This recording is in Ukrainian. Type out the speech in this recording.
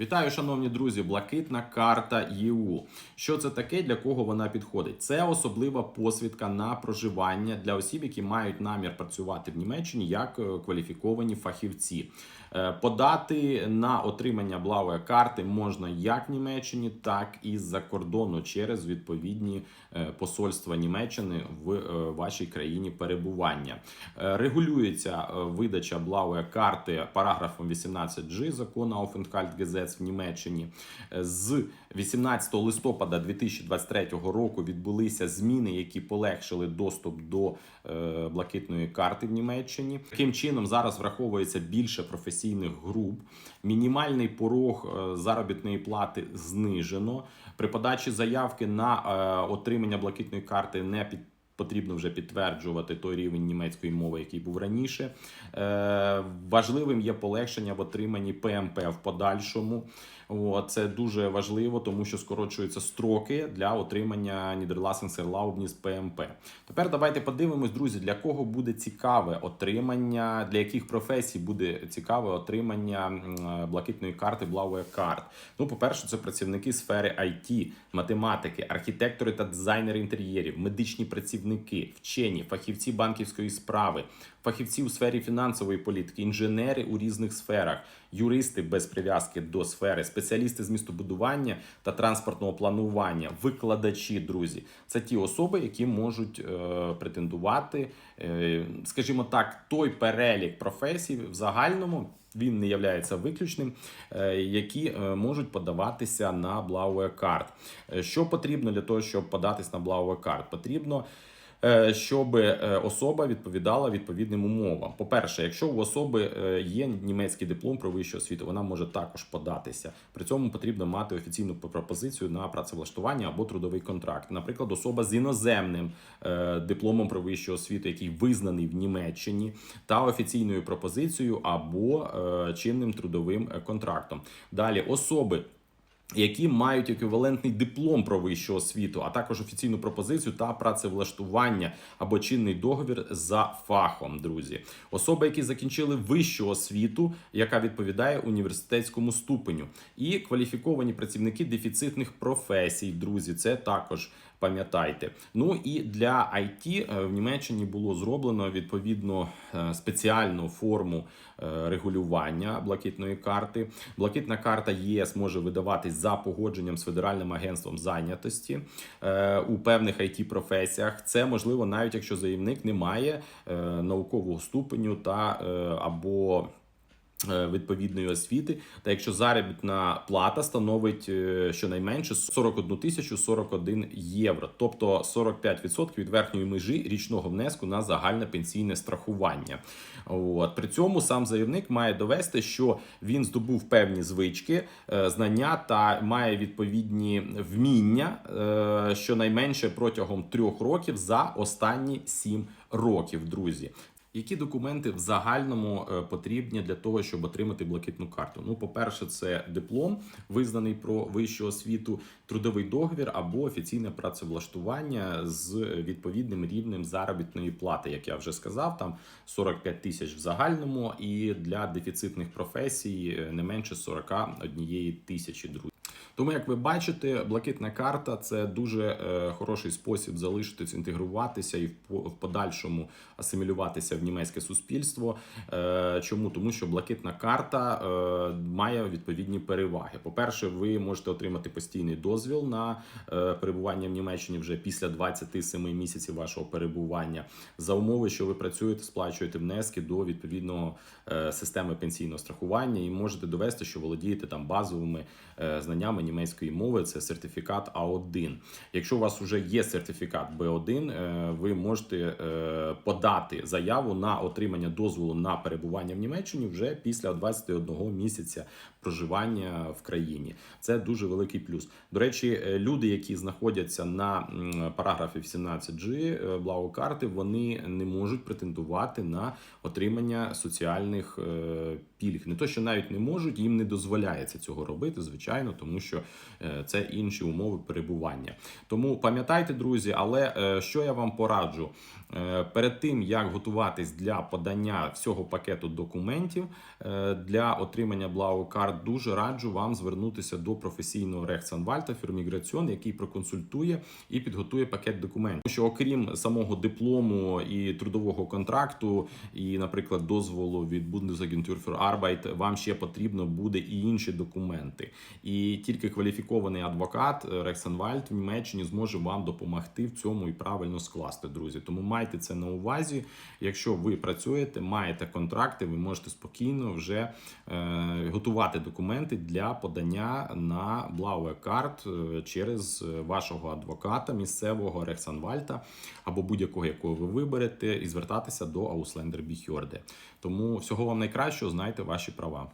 Вітаю, шановні друзі! Блакитна карта ЄУ. Що це таке? Для кого вона підходить? Це особлива посвідка на проживання для осіб, які мають намір працювати в Німеччині як е, кваліфіковані фахівці. Е, Подати на отримання блавої карти можна як в Німеччині, так і з-за кордону через відповідні е, посольства Німеччини в вашій країні перебування. Регулюється видача блавої карти параграфом 18G закону Aufenthaltgesetz в Німеччині. Е, З 18 листопада 2023 року відбулися зміни, які полегшили доступ до е, блакитної карти в Німеччині. Таким чином зараз враховується більше професійних груп. Мінімальний порог е, заробітної плати знижено. При подачі заявки на отримання блакитної карти не під Потрібно вже підтверджувати той рівень німецької мови, який був раніше. Е, важливим є полегшення в отриманні ПМП в подальшому. О, це дуже важливо, тому що скорочуються строки для отримання Нідерласенсерлаубніс ПМП. Тепер давайте подивимось, друзі, для кого буде цікаве отримання, для яких професій буде цікаве отримання блакитної карти Блауе карт. Ну, по-перше, це працівники сфери IT, математики, архітектори та дизайнери інтер'єрів, медичні працівники, вчені, фахівці банківської справи, фахівці у сфері фінансової політики, інженери у різних сферах, юристи без прив'язки до сфери, спеціалісти з містобудування та транспортного планування, викладачі, друзі. Це ті особи, які можуть е, претендувати, е, скажімо так, той перелік професій в загальному. Він не є виключним, е, які е, можуть подаватися на Blauwe карт. Що потрібно для того, щоб податись на Blauwe карт? Потрібно е, щоб е, особа відповідала відповідним умовам. По-перше, якщо у особи е, є німецький диплом про вищу освіту, вона може також податися. При цьому потрібно мати офіційну пропозицію на працевлаштування або трудовий контракт. Наприклад, особа з іноземним е, дипломом про вищу освіту, який визнаний в Німеччині, та офіційною пропозицією або е, чинним трудовим е, контрактом. Далі особи які мають еквівалентний диплом про вищу освіту, а також офіційну пропозицію та працевлаштування або чинний договір за фахом, друзі. Особи, які закінчили вищу освіту, яка відповідає університетському ступеню, і кваліфіковані працівники дефіцитних професій, друзі, це також. Пам'ятайте, ну і для IT е, в Німеччині було зроблено відповідно е, спеціальну форму е, регулювання блакитної карти. Блакитна карта ЄС може видаватись за погодженням з федеральним агентством зайнятості у певних it професіях. Це можливо навіть якщо заявник не має наукового ступеню та або відповідної освіти, та якщо заробітна плата становить е, щонайменше 41 тисячу 41 євро, тобто 45% від верхньої межі річного внеску на загальне пенсійне страхування. От при цьому сам заявник має довести, що він здобув певні звички, е, знання та має відповідні вміння щонайменше протягом трьох років за останні сім років, друзі. Які документи в загальному е, потрібні для того, щоб отримати блакитну карту? Ну, по-перше, це диплом, визнаний про вищу освіту, трудовий договір або офіційне працевлаштування з відповідним рівнем заробітної плати, як я вже сказав, там 45 тисяч в загальному, і для дефіцитних професій е, не менше 41 тисячі друзі. Тому, як ви бачите, блакитна карта це дуже е, хороший спосіб залишитись, інтегруватися і в, по- в подальшому асимілюватися в німецьке суспільство. Е, чому? Тому що блакитна карта е, має відповідні переваги. По-перше, ви можете отримати постійний дозвіл на е, перебування в Німеччині вже після 27 місяців вашого перебування, за умови, що ви працюєте, сплачуєте внески до відповідного е, системи пенсійного страхування і можете довести, що володієте там базовими е, знаннями німецької мови. Це сертифікат А1. Якщо у вас вже є сертифікат Б1, е, ви можете е, подати заяву на отримання дозволу на перебування в Німеччині вже після 21 місяця проживання в країні. Це дуже великий плюс. До речі, е, люди, які знаходяться на параграфі 17G Блау карти, вони не можуть претендувати на отримання соціальних пільг. Не то, що навіть не можуть, їм не дозволяється цього робити, звичайно, тому що е, це інші умови перебування. Тому пам'ятайте, друзі, але е, що я вам пораджу? Е, Перед тим як готуватись для подання всього пакету документів для отримання Блау-карт, дуже раджу вам звернутися до професійного рехтсанвальта Фірміграціон, який проконсультує і підготує пакет документів. Що окрім самого диплому і трудового контракту, і, наприклад, дозволу від Bundesagentur für Arbeit, вам ще потрібно буде і інші документи. І тільки кваліфікований адвокат е, Рексенвальд в Німеччині зможе вам допомогти в цьому і правильно скласти, друзі. Тому майте це на увазі. Якщо ви працюєте, маєте контракти, ви можете спокійно вже е, готувати документи для подання на Blaue Card е, через е, вашого адвоката місцевого Рексанвальта або будь-якого, якого ви виберете, і звертатися до Ausländer Behörde. Тому всього вам найкращого, знайте ваші права.